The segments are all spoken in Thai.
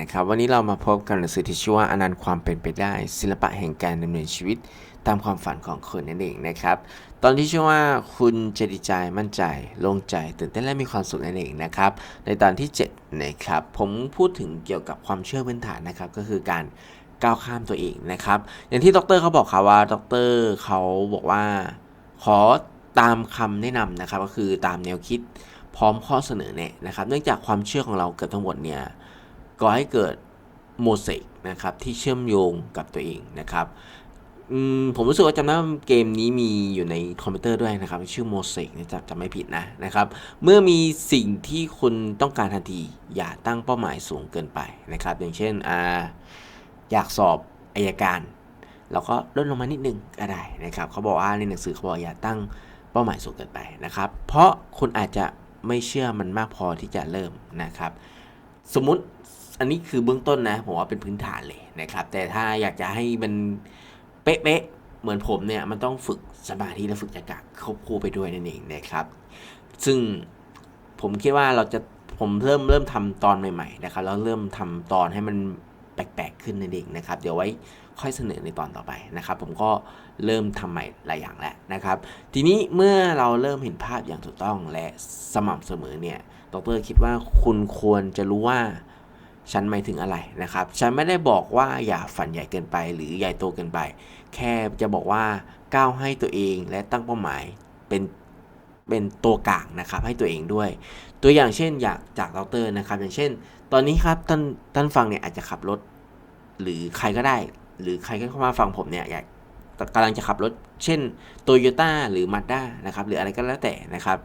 นะครับ วันนี้เรามาพบกันหนังสือที่ชื่อว่าอนันต์ความเป็นไปได้ ศิลปะแห่งการดำเนินชีวิต ตามความฝันของคนนั่นเองนะครับ ตอนที่ชื่อว่าคุณจะดีใจมั่นใจลงใจตื่นเต้นและมีความสุขนั่นเองนะครับ ในตอนที่7นะครับผมพูดถึงเกี่ยวกับความเชื่อพื้นฐานนะครับก็คือการก้าวข้ามตัวเองนะครับ อย่างที่ดรเขาบอกค่ะว่าดรเขาบอกว่าขอตามคำแนะนำนะครับก็คือตามแนวคิดพร้อมข้อเสนอแนะนะครับ เนื่องจากความเชื่อของเราเกิดทั้งหมดเนี่ย ก่อให้เกิดโมเสกนะครับที่เชื่อมโยงกับตัวเองนะครับผมรู้สึกว่าจำได้เกมนี้มีอยู่ในคอมพิวเตอร์ด้วยนะครับ ชื่อโมเสกนะจำจำไม่ผิดนะนะครับ เมื่อมีสิ่งที่คุณต้องการทันที อย่าตั้งเป้าหมายสูงเกินไปนะครับ อย่างเช่นอ่าอยากสอบอายการ เราก็ลดลงมานิดนึงก็ได้นะครับเขาบอกว่าในหนังสือเขาบอกอย่าตั้งเป้าหมายสูงเกินไปนะครับ เพราะคุณอาจจะไม่เชื่อมันมากพอที่จะเริ่มนะครับ สมมุติ อันนี้คือเบื้องต้นนะผมว่าเป็นพื้นฐานเลยนะครับ แต่ถ้าอยากจะให้มันเป๊ะๆเหมือนผมเนี่ยมันต้องฝึกสมาธิและฝึกจักระควบคู่ไปด้วยนั่นเองนะครับ ซึ่งผมคิดว่าเราจะผมเริ่มเริ่มทำตอนใหม่ๆนะครับแล้วเริ่มทำตอนให้มันแปลกๆขึ้นนั่นเองนะครับ เดี๋ยวไว้ค่อยเสนอในตอนต่อไปนะครับ ผมก็เริ่มทำใหม่หลายอย่างแล้วนะครับ ทีนี้เมื่อเราเริ่มเห็นภาพอย่างถูกต้องและสม่ำเสมอเนี่ยดรคิดว่าคุณควรจะรู้ว่า ฉันหมายถึงอะไรนะครับ ฉันไม่ได้บอกว่าอย่าฝันใหญ่เกินไป หรือใหญ่โตเกินไป แค่จะบอกว่าก้าวให้ตัวเองและตั้งเป้าหมายเป็นเป็นตัวกลางนะครับให้ตัวเองด้วย ตัวอย่างเช่นอยากจากดรนะครับ อย่างเช่น ตอนนี้ครับท่านท่านฟังเนี่ยอาจจะขับรถ หรือใครก็ได้ หรือใครก็เข้ามาฟังผมเนี่ยอยากกำลังจะขับรถ เช่นโตโยต้าหรือมาด้านะครับหรืออะไรก็แล้วแต่นะครับ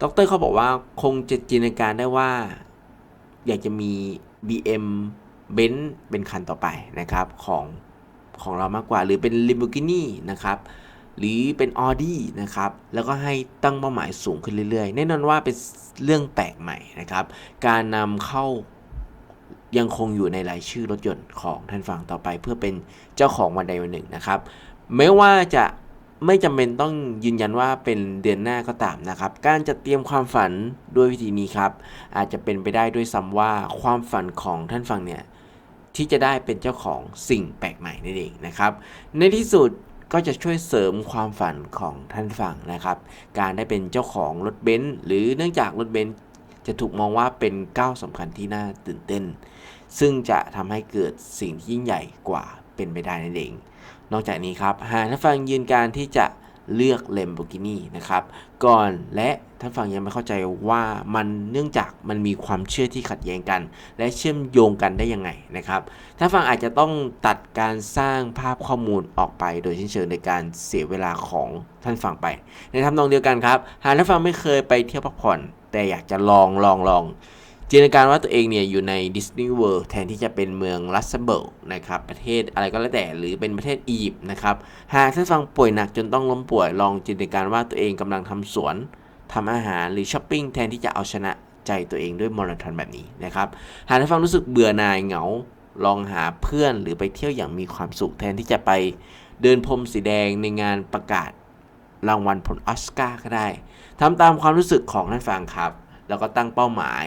ดรเขาบอกว่าคงจะจินตนาการได้ว่า อยากจะมี BM b e n z เป็นคันต่อไปนะครับของของเรามากกว่า หรือเป็น Lamborghini นะครับหรือเป็น Audi นะครับ แล้วก็ให้ตั้งเป้าหมายสูงขึ้นเรื่อยๆ แน่นอนว่าเป็นเรื่องแปลกใหม่นะครับ การนำเข้ายังคงอยู่ในรายชื่อรถยนต์ของท่านฟังต่อไป เพื่อเป็นเจ้าของวันใดวันหนึ่งนะครับแม้ว่าจะ ไม่จำเป็นต้องยืนยันว่าเป็นเดือนหน้าก็ตามนะครับ การจัดเตรียมความฝันด้วยวิธีนี้ครับ อาจจะเป็นไปได้ด้วยซ้ำว่าความฝันของท่านฟังเนี่ยที่จะได้เป็นเจ้าของสิ่งแปลกใหม่นั่นเองนะครับ ในที่สุดก็จะช่วยเสริมความฝันของท่านฟังนะครับ การได้เป็นเจ้าของรถเบนซ์หรือเนื่องจากรถเบนซ์จะถูกมองว่าเป็นก้าวสำคัญที่น่าตื่นเต้น ซึ่งจะทำให้เกิดสิ่งที่ยิ่งใหญ่กว่า เป็นไปได้นั่นเอง นอกจากนี้ครับหากท่านฟังยืนการที่จะเลือก Lamborghini นะครับก่อนและท่านฟังยังไม่เข้าใจว่ามันเนื่องจากมันมีความเชื่อที่ขัดแย้งกัน และเชื่อมโยงกันได้ยังไงนะครับท่านฟังอาจจะต้องตัดการสร้างภาพข้อมูลออกไป โดยสิ้นเชิงในการเสียเวลาของท่านฟังไป ในทำนองเดียวกันครับ หากท่านฟังไม่เคยไปเที่ยวพักผ่อน แต่อยากจะลองลองลอง จินตนาการว่าตัวเองเนี่ยอยู่ในดิสนีย์เวิลด์แทนที่จะเป็นเมืองลัสเซเบิลนะครับประเทศอะไรก็แล้วแต่หรือเป็นประเทศอียิปต์นะครับหากท่านฟังป่วยหนักจนต้องล้มป่วยลองจินตนาการว่าตัวเองกำลังทำสวนทำอาหารหรือช้อปปิ้งแทนที่จะเอาชนะใจตัวเองด้วยมาราธอนแบบนี้นะครับหากท่านฟังรู้สึกเบื่อหน่ายเหงาลองหาเพื่อนหรือไปเที่ยวอย่างมีความสุขแทนที่จะไปเดินพรมสีแดงในงานประกาศรางวัลผลออสการ์ก็ได้ทำตามความรู้สึกของท่านฟังครับ แล้วก็ตั้งเป้าหมาย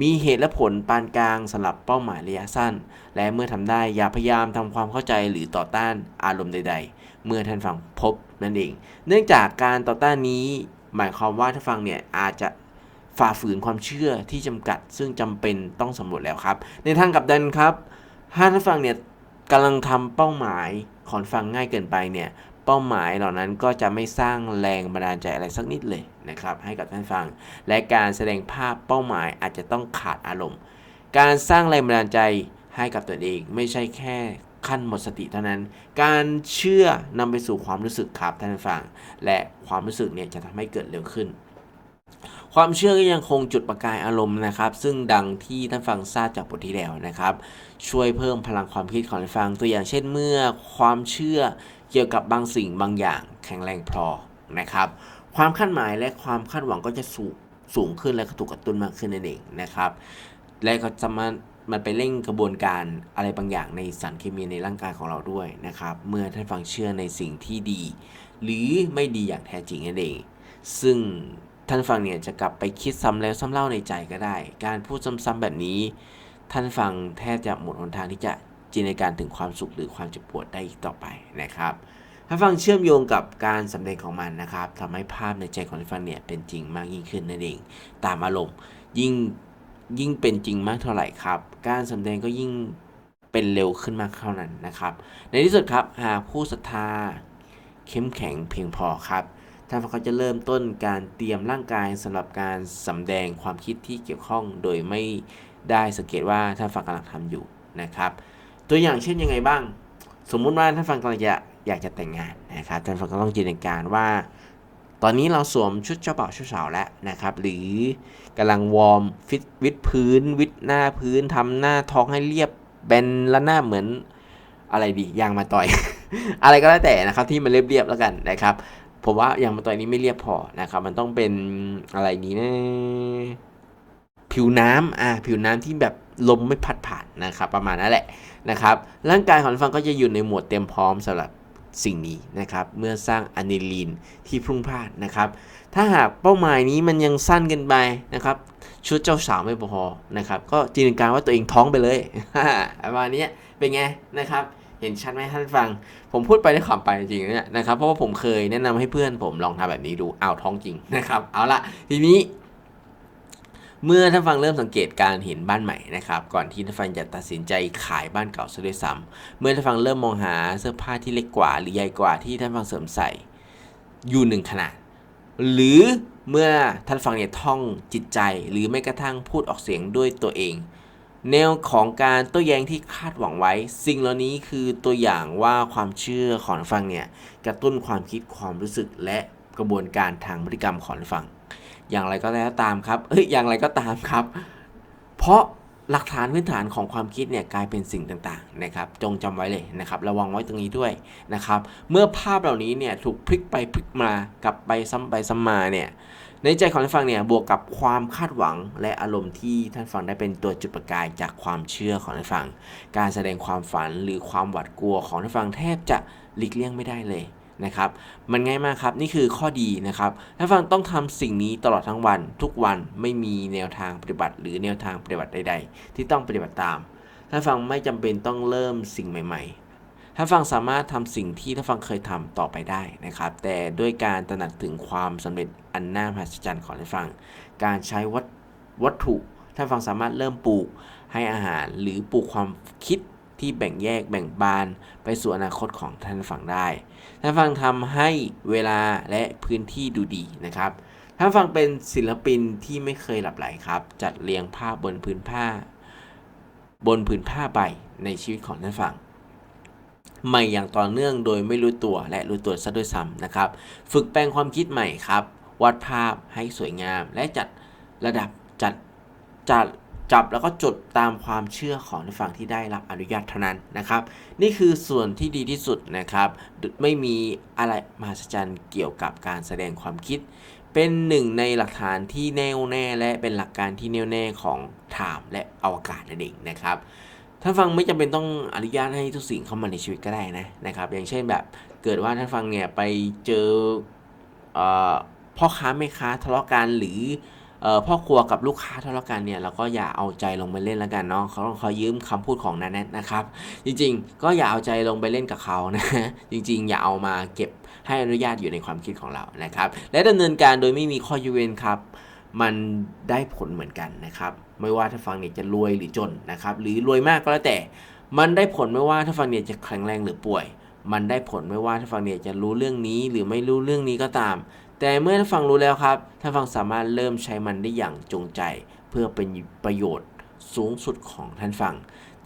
มีเหตุและผลปานกลางสำหรับเป้าหมายระยะสั้น และเมื่อทำได้อย่าพยายามทำความเข้าใจหรือต่อต้านอารมณ์ใด ๆ เมื่อท่านฟังพบนั่นเอง เนื่องจากการต่อต้านนี้ หมายความว่าท่านฟังเนี่ยอาจจะฝ่าฝืนความเชื่อที่จำกัด ซึ่งจำเป็นต้องสำรวจแล้วครับ ในทางกลับกันครับถ้าท่านฟังเนี่ยกำลังทำเป้าหมายของฟังง่ายเกินไปเนี่ย เป้าหมายเหล่านั้นก็จะไม่สร้างแรงบันดาลใจอะไรสักนิดเลยนะครับให้กับท่านฟัง และการแสดงภาพเป้าหมายอาจจะต้องขาดอารมณ์ การสร้างแรงบันดาลใจให้กับตัวเอง ไม่ใช่แค่ขั้นหมดสติเท่านั้น การเชื่อนำไปสู่ความรู้สึกครับท่านฟัง และความรู้สึกเนี่ยจะทำให้เกิดเร็วขึ้น ความเชื่อก็ยังคงจุดประกายอารมณ์นะครับ ซึ่งดังที่ท่านฟังทราบจากบทที่แล้วนะครับ ช่วยเพิ่มพลังความคิดของท่านฟังตัวอย่างเช่นเมื่อความเชื่อ เกี่ยวกับบางสิ่งบางอย่างแข็งแรงพอนะครับ ความคาดหมายและความคาดหวังก็จะสูงสูงขึ้นและถูกกระตุ้นมากขึ้นนั่นเองนะครับ และก็จะมามันไปเร่งกระบวนการอะไรบางอย่างในสารเคมีในร่างกายของเราด้วยนะครับ เมื่อท่านฟังเชื่อในสิ่งที่ดี หรือไม่ดีอย่างแท้จริงนั่นเอง ซึ่งท่านฟังเนี่ยจะกลับไปคิดซ้ำแล้วซ้ำเล่าในใจก็ได้ การพูดซ้ำๆแบบนี้ ท่านฟังแทบจะหมดหนทางที่จะ จินตนาการถึงความสุขหรือความเจ็บปวดได้อีกต่อไปนะครับท่าฟังเชื่อมโยงกับการสำเร็จของมันนะครับทำให้ภาพในใจของท่านฟังเนี่ยเป็นจริงมากยิ่งขึ้นนั่นเองตามอารมณ์ยิ่งยิ่งเป็นจริงมากเท่าไหร่ครับ การสำแดงก็ยิ่งเป็นเร็วขึ้นมากเท่านั้นนะครับ ในที่สุดครับหากผู้ศรัทธาเข้มแข็งเพียงพอครับท่านเขาจะเริ่มต้นการเตรียมร่างกายสำหรับการสำแดงความคิดที่เกี่ยวข้องโดยไม่ได้สังเกตว่าท่านฟังกำลังทำอยู่นะครับ ตัวอย่างเช่นยังไงบ้าง สมมุติว่าท่านฟังกำลังจะอยากจะแต่งงานนะครับท่านฟังก็ต้องจินตนาการว่า ตอนนี้เราสวมชุดเจ้าบ่าวเจ้าสาวแล้วนะครับ หรือกำลังวอร์มฟิตวิดพื้น วิดหน้าพื้นทำหน้าท้องให้เรียบแบนและหน้าเหมือนอะไรดียางมาต่อย อะไรก็แล้วแต่นะครับที่มันเรียบๆแล้วกันนะครับผมว่ายางมาต่อยนี้ไม่เรียบพอนะครับ มันต้องเป็นอะไรนี้นะ ผิวน้ำอ่าผิวน้ำที่แบบลมไม่พัดผ่านนะครับประมาณนั้นแหละนะครับร่างกายของฟังก็จะอยู่ในโหมดเต็มพร้อมสำหรับสิ่งนี้นะครับเมื่อสร้างอะดรีนาลีนที่พุ่งพลานนะครับถ้าหากเป้าหมายนี้มันยังสั้นเกินไปนะครับชุดเจ้าสาวไม่พอนะครับก็จินตนาการว่าตัวเองท้องไปเลยประมาณนี้เป็นไงนะครับเห็นชัดไหมท่านฟัง ผมพูดไปได้ขำไปจริงๆเนี่ยนะครับเพราะว่าผมเคยแนะนำให้เพื่อนผมลองทำแบบนี้ดูอ้าวท้องจริงนะครับเอาละทีนี้ เมื่อท่านฟังเริ่มสังเกตการเห็นบ้านใหม่นะครับก่อนที่ท่านฟังจะตัดสินใจขายบ้านเก่าซะด้วยซ้ำเมื่อท่านฟังเริ่มมองหาเสื้อผ้าที่เล็กกว่า หรือใหญ่กว่าที่ท่านฟังเสริมใส่อยู่หนึ่งขนาด หรือเมื่อท่านฟังเนี่ยท่องจิตใจ หรือไม่กระทั่งพูดออกเสียงด้วยตัวเอง แนวของการโต้แย้งที่คาดหวังไว้ สิ่งเหล่านี้คือตัวอย่างว่าความเชื่อของฟังเนี่ยกระตุ้นความคิดความรู้สึกและกระบวนการทางพฤติกรรมของฟัง อย่างไรก็แล้วตามครับเอ้ยอย่างไรก็ตามครับ เพราะหลักฐานพื้นฐานของความคิดเนี่ยกลายเป็นสิ่งต่างๆนะครับ จงจำไว้เลยนะครับ ระวังไว้ตรงนี้ด้วยนะครับ เมื่อภาพเหล่านี้เนี่ยถูกพลิกไปพลิกมากลับไปซ้ำไปซ้ำมาเนี่ยในใจของท่านฟังเนี่ยบวกกับความคาดหวังและอารมณ์ที่ท่านฟังได้เป็นตัวจุดประกายจากความเชื่อของท่านฟัง การแสดงความฝันหรือความหวาดกลัวของท่านฟังแทบจะหลีกเลี่ยงไม่ได้เลย นะครับ มันง่ายมากครับ นี่คือข้อดีนะครับท่านฟังต้องทำสิ่งนี้ตลอดทั้งวัน ทุกวันไม่มีแนวทางปฏิบัติ หรือแนวทางปฏิบัติใด ๆ ที่ต้องปฏิบัติตามท่านฟังไม่จำเป็นต้องเริ่มสิ่งใหม่ ๆ ท่านฟังสามารถทำสิ่งที่ท่านฟังเคยทำต่อไปได้นะครับ แต่ด้วยการตระหนักถึงความสำเร็จอันน่ามหัศจรรย์ของท่านฟัง การใช้วัตวัตถุท่านฟังสามารถเริ่มปลูกให้อาหารหรือปลูกความคิด ที่แบ่งแยกแบ่งบานไปสู่อนาคตของท่านฟังได้ ท่านฟังทำให้เวลาและพื้นที่ดูดีนะครับ ท่านฟังเป็นศิลปินที่ไม่เคยหลับไหลครับ จัดเรียงภาพบนพื้นผ้า บนผืนผ้าใบในชีวิตของท่านฟังใหม่อย่างต่อเนื่องโดยไม่รู้ตัวและรู้ตัวซะด้วยซ้ำนะครับ ฝึกแปลงความคิดใหม่ครับ วาดภาพให้สวยงามและจัดระดับจัดจัด จับแล้วก็จดตามความเชื่อของในฝั่งที่ได้รับอนุญาตเท่านั้นนะครับ นี่คือส่วนที่ดีที่สุดนะครับ ไม่มีอะไรมหัศจรรย์เกี่ยวกับการแสดงความคิด เป็นหนึ่งในหลักฐานที่แน่วแน่และเป็นหลักการที่แน่วแน่ของถามและอวกาศนั่นเองนะครับท่านฟังไม่จำเป็นต้องอนุญาตให้ทุกสิ่งเข้ามาในชีวิตก็ได้นะนะครับ อย่างเช่นแบบเกิดว่าท่านฟังเนี่ยไปเจอเออพ่อค้าแม่ค้าทะเลาะกันหรือ พ่อครัวกับลูกค้าทะเลาะกันเนี่ยเราก็อย่าเอาใจลงไปเล่นแล้วกันเนาะเขาต้องขอยืมคำพูดของนันแนทนะครับ จริงๆ ก็อย่าเอาใจลงไปเล่นกับเขานะจริง ๆ อย่าเอามาเก็บให้อนุญาตอยู่ในความคิดของเรานะครับ และดำเนินการโดยไม่มีข้อยกเว้นครับ มันได้ผลเหมือนกันนะครับ ไม่ว่าถ้าฟังเนี่ยจะรวยหรือจนนะครับ หรือรวยมากก็แล้วแต่ มันได้ผลไม่ว่าถ้าฟังเนี่ยจะแข็งแรงหรือป่วย มันได้ผลไม่ว่าถ้าฟังเนี่ยจะรู้เรื่องนี้หรือไม่รู้เรื่องนี้ก็ตาม แต่เมื่อท่านฟังรู้แล้วครับท่านฟังสามารถเริ่มใช้มันได้อย่างจงใจ เพื่อเป็นประโยชน์สูงสุดของท่านฟัง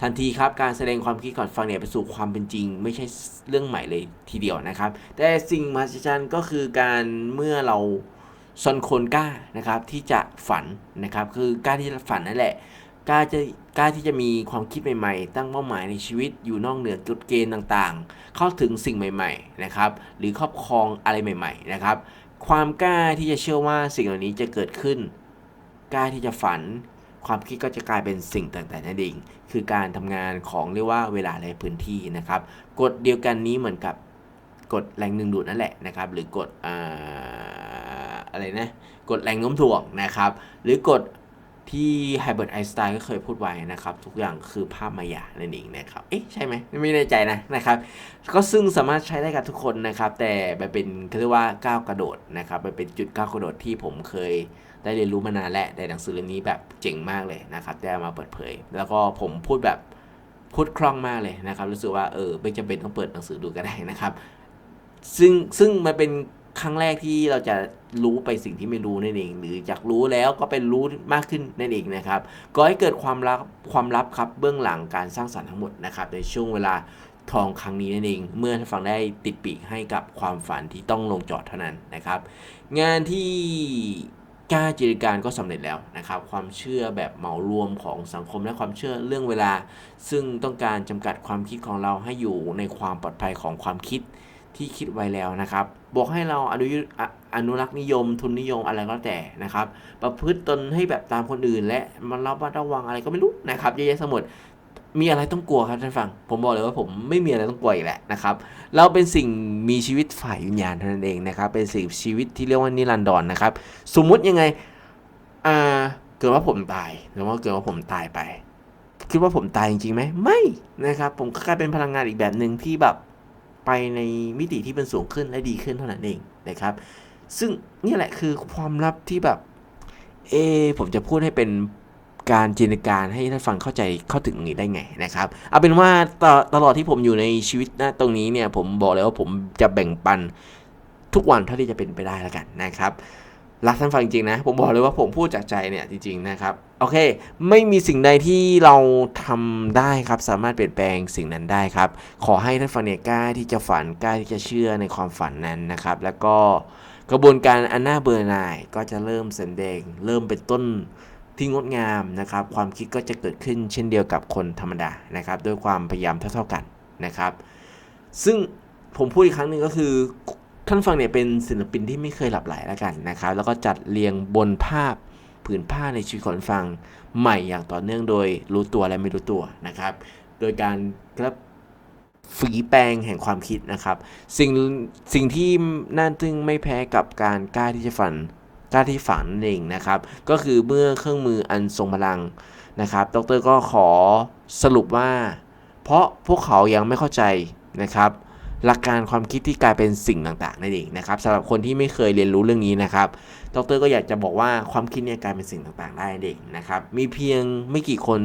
ทันทีครับการแสดงความคิดก่อนฟังเนี่ยไปสู่ความเป็นจริง ไม่ใช่เรื่องใหม่เลยทีเดียวนะครับ แต่สิ่งมหัศจรรย์ก็คือการเมื่อเราซอนคนกล้านะครับที่จะฝันนะครับคือกล้าที่จะฝันนั่นแหละกล้าจะกล้าที่จะมีความคิดใหม่ๆ ตั้งเป้าหมายในชีวิตอยู่นอกเหนือกฎเกณฑ์ต่างๆ เข้าถึงสิ่งใหม่ ๆนะครับ หรือครอบครองอะไรใหม่ ๆ นะครับ ความกล้าที่จะเชื่อว่าสิ่งเหล่านี้จะเกิดขึ้น กล้าที่จะฝัน ความคิดก็จะกลายเป็นสิ่งต่างๆนั่นเองคือการทำงานของเรียกว่าเวลาและพื้นที่นะครับ กฎเดียวกันนี้เหมือนกับกฎแรงดึงดูดนั่นแหละนะครับ หรือกฎออะไรนะกฎแรงโน้มถ่วงนะครับ หรือกฎ ที่ไฮเบิร์ตไอน์สไตน์ก็เคยพูดไว้นะครับ ทุกอย่างคือภาพมายานั่นเองนะครับ เอ๊ะ ใช่ไหมไม่แน่ใจนะนะครับ ก็ซึ่งสามารถใช้ได้กับทุกคนนะครับ แต่มันเป็นเขาเรียกว่าก้าวกระโดดนะครับมันเป็นจุดก้าวกระโดดที่ผมเคยได้เรียนรู้มานานและในหนังสือเล่มนี้แบบเจ๋งมากเลยนะครับได้มาเปิดเผย แล้วก็ผมพูดแบบพูดคล่องมากเลยนะครับ รู้สึกว่าเออไม่จำเป็นต้องเปิดหนังสือดูก็ได้นะครับ ซึ่งซึ่งมันเป็น ครั้งแรกที่เราจะรู้ไปสิ่งที่ไม่รู้นั่นเอง หรืออยากรู้แล้วก็เป็นรู้มากขึ้นนั่นเองนะครับก็ให้เกิดความลับความลับครับเบื้องหลังการสร้างสรรค์ทั้งหมดนะครับในช่วงเวลาทองครั้งนี้นั่นเอง เมื่อฟังได้ติดปีกให้กับความฝันที่ต้องลงจอดเท่านั้นนะครับ งานที่กล้าจิตรการก็สำเร็จแล้วนะครับ ความเชื่อแบบเหมารวมของสังคมและความเชื่อเรื่องเวลา ซึ่งต้องการจำกัดความคิดของเราให้อยู่ในความปลอดภัยของความคิด ที่คิดไว้แล้วนะครับ บอกให้เราอนุอนุรักษ์นิยม ทุนนิยมอะไรก็แต่นะครับ ประพฤติตนให้แบบตามคนอื่น และมันรับว่าระวังอะไรก็ไม่รู้นะครับเยอะแยะสมดมีอะไรต้องกลัวครับท่านฟัง ผมบอกเลยว่าผมไม่มีอะไรต้องกลัวอีกแหละนะครับ เราเป็นสิ่งมีชีวิตฝ่ายวิญญาณเท่านั้นเองนะครับ เป็นสิ่งชีวิตที่เรียกว่านิรันดรนะครับ สมมุติยังไง อ่า เกิดว่าผมตายหรือว่าเกิดว่าผมตายไป คิดว่าผมตายจริงๆไหม ไม่นะครับ ผมก็กลายเป็นพลังงานอีกแบบหนึ่งที่แบบ ไปในมิติที่เป็นสูงขึ้นและดีขึ้นเท่านั้นเองนะครับ ซึ่งนี่แหละคือความลับที่แบบ เอ ผมจะพูดให้เป็นการจินตนาการให้ท่านฟังเข้าใจเข้าถึงนี้ได้ไงนะครับ เอาเป็นว่าตตลอดที่ผมอยู่ในชีวิตนะตรงนี้เนี่ยผมบอกเลยว่าผมจะแบ่งปันทุกวันเท่าที่จะเป็นไปได้แล้วกันนะครับ รักท่านฟังจริงๆนะ ผมบอกเลยว่าผมพูดจากใจเนี่ยจริงๆนะครับ โอเค ไม่มีสิ่งใดที่เราทำได้ครับ สามารถเปลี่ยนแปลงสิ่งนั้นได้ครับ ขอให้ท่านฟังเนี่ยกล้าที่จะฝันกล้าที่จะเชื่อในความฝันนั้นนะครับ แล้วก็กระบวนการอันน่าเบื่อหน่ายก็จะเริ่มแสดงเริ่มเป็นต้นที่งดงามนะครับ ความคิดก็จะเกิดขึ้นเช่นเดียวกับคนธรรมดานะครับ ด้วยความพยายามเท่าๆกันนะครับ ซึ่งผมพูดอีกครั้งหนึ่งก็คือ ท่านฟังเนี่ยเป็นศิลปินที่ไม่เคยหลับไหลแล้วกันนะครับ แล้วก็จัดเรียงบนภาพผืนผ้าในชีวิตของท่านฟังใหม่อย่างต่อเนื่องโดยรู้ตัวและไม่รู้ตัวนะครับ โดยการครับฝีแปลงแห่งความคิดนะครับ สิ่งสิ่งที่น่าทึ่งไม่แพ้กับการกล้าที่จะฝันกล้าที่ฝันนั่นเองนะครับ ก็คือเมื่อเครื่องมืออันทรงพลังนะครับ ดรก็ขอสรุปว่า เพราะพวกเขายังไม่เข้าใจนะครับ หลักการความคิดที่กลายเป็นสิ่งต่างๆนั่นเองนะครับสำหรับคนที่ไม่เคยเรียนรู้เรื่องนี้นะครับ ดรก็อยากจะบอกว่าความคิดเนี่ยกลายเป็นสิ่งต่างๆ ได้เด็กนะครับ มีเพียงไม่กี่คน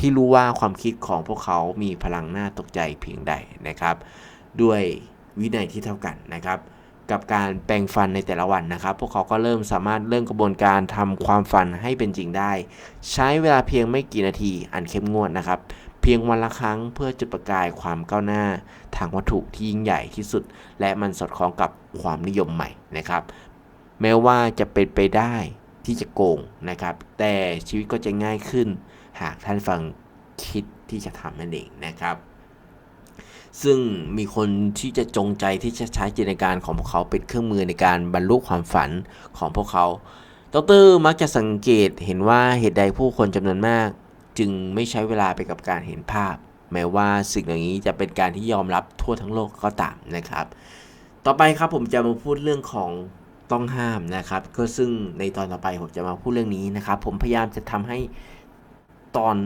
ที่รู้ว่าความคิดของพวกเขามีพลังน่าตกใจเพียงใดนะครับ ด้วยวินัยที่เท่ากันนะครับ กับการแปลงฟันในแต่ละวันนะครับ พวกเขาก็เริ่มสามารถเริ่มกระบวนการทำความฝันให้เป็นจริงได้ ใช้เวลาเพียงไม่กี่นาทีอันเข้มงวดนะครับ พียงวันละครั้งเพื่อจุดประกายความก้าวหน้า ทางวัตถุที่ยิ่งใหญ่ที่สุด และมันสอดคล้องกับความนิยมใหม่นะครับ แม้ว่าจะเป็นไปได้ที่จะโกงนะครับ แต่ชีวิตก็จะง่ายขึ้น หากท่านฟังคิดที่จะทำนั่นเองนะครับ ซึ่งมีคนที่จะจงใจที่จะใช้จินตนาการของพวกเขาเป็นเครื่องมือในการบรรลุความฝันของพวกเขาดรมักจะสังเกตเห็นว่าเหตุใดผู้คนจำนวนมาก จึงไม่ใช้เวลาไปกับการเห็นภาพ แม้ว่าสิ่งเหล่านี้จะเป็นการที่ยอมรับทั่วทั้งโลกก็ตามนะครับ ต่อไปครับผมจะมาพูดเรื่องของต้องห้ามนะครับ ก็ซึ่งในตอนต่อไปผมจะมาพูดเรื่องนี้นะครับ ผมพยายามจะทำให้ตอน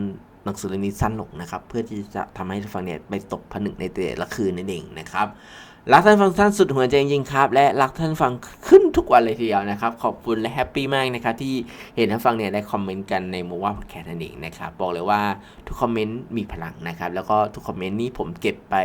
หนังสือเล่มนี้สั้นลงนะครับ เพื่อที่จะทำให้ฟังเนี่ยไปตกผนึกในแต่ละคืนนั่นเองนะครับ รักท่านฟังท่านสุดหัวใจจริงๆครับ และรักท่านฟังขึ้นทุกวันเลยทีเดียวนะครับ ขอบคุณและแฮปปี้มากนะครับที่เห็นท่านฟังเนี่ยได้คอมเมนต์กันในมูว่าพอดแคสต์นั่นเองนะครับบอกเลยว่าทุกคอมเมนต์มีพลังนะครับ แล้วก็ทุกคอมเมนต์นี้ผมเก็บไป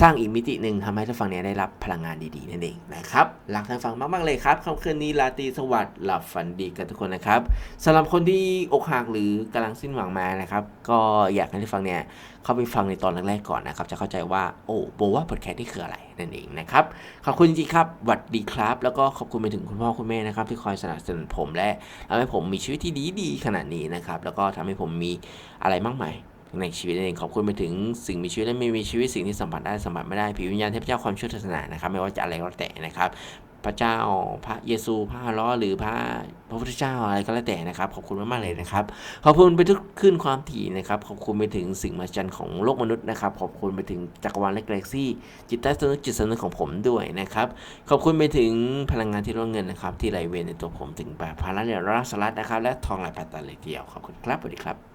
สร้างอีกมิติหนึ่งทำให้ท่านฟังเนี่ยได้รับพลังงานดีๆนั่นเองนะครับรักท่านฟังมากๆเลยครับค่ำคืนนี้ราตรีสวัสดิ์หลับฝันดีกันทุกคนนะครับสำหรับคนที่อกหักหรือกำลังสิ้นหวังมานะครับ ก็อยากให้ท่านฟังเนี่ยเข้าไปฟังในตอนแรกๆก่อนนะครับ จะเข้าใจว่าโอ้โบว่าพอดแคสต์นี่คืออะไรนั่นเองนะครับขอบคุณจริงๆครับหวัดดีครับ แล้วก็ขอบคุณไปถึงคุณพ่อคุณแม่นะครับ ที่คอยสนับสนุนผมและทำให้ผมมีชีวิตที่ดีๆขนาดนี้นะครับแล้วก็ทำให้ผมมีอะไรมากมาย ในชีวิตนั่นเองขอบคุณไปถึงสิ่งมีชีวิตและไม่มีชีวิตสิ่งที่สัมผัสได้สัมผัสไม่ได้ผีวิญญาณเทพเจ้าความเชื่อศาสนานะครับ ไม่ว่าจะอะไรก็แล้วแต่นะครับ พระเจ้าพระเยซูพระล้อหรือพระพระพุทธเจ้าอะไรก็แล้วแต่นะครับขอบคุณมากๆเลยนะครับขอบคุณไปทุกขึ้นความถี่นะครับขอบคุณไปถึงสิ่งมหัศจรรย์ของโลกมนุษย์นะครับขอบคุณไปถึงจักรวาลและกาแล็กซี่จิตใต้สำนึกจิตสำนึกของผมด้วยนะครับขอบคุณไปถึงพลังงานที่ร่วงเงินนะครับที่ไหลเวียนในตัวผมถึงแบบพาระเรียรัสลัดนะครับและทองหลายแปดตันเลยเดียวขอบคุณครับสวัสดีครับ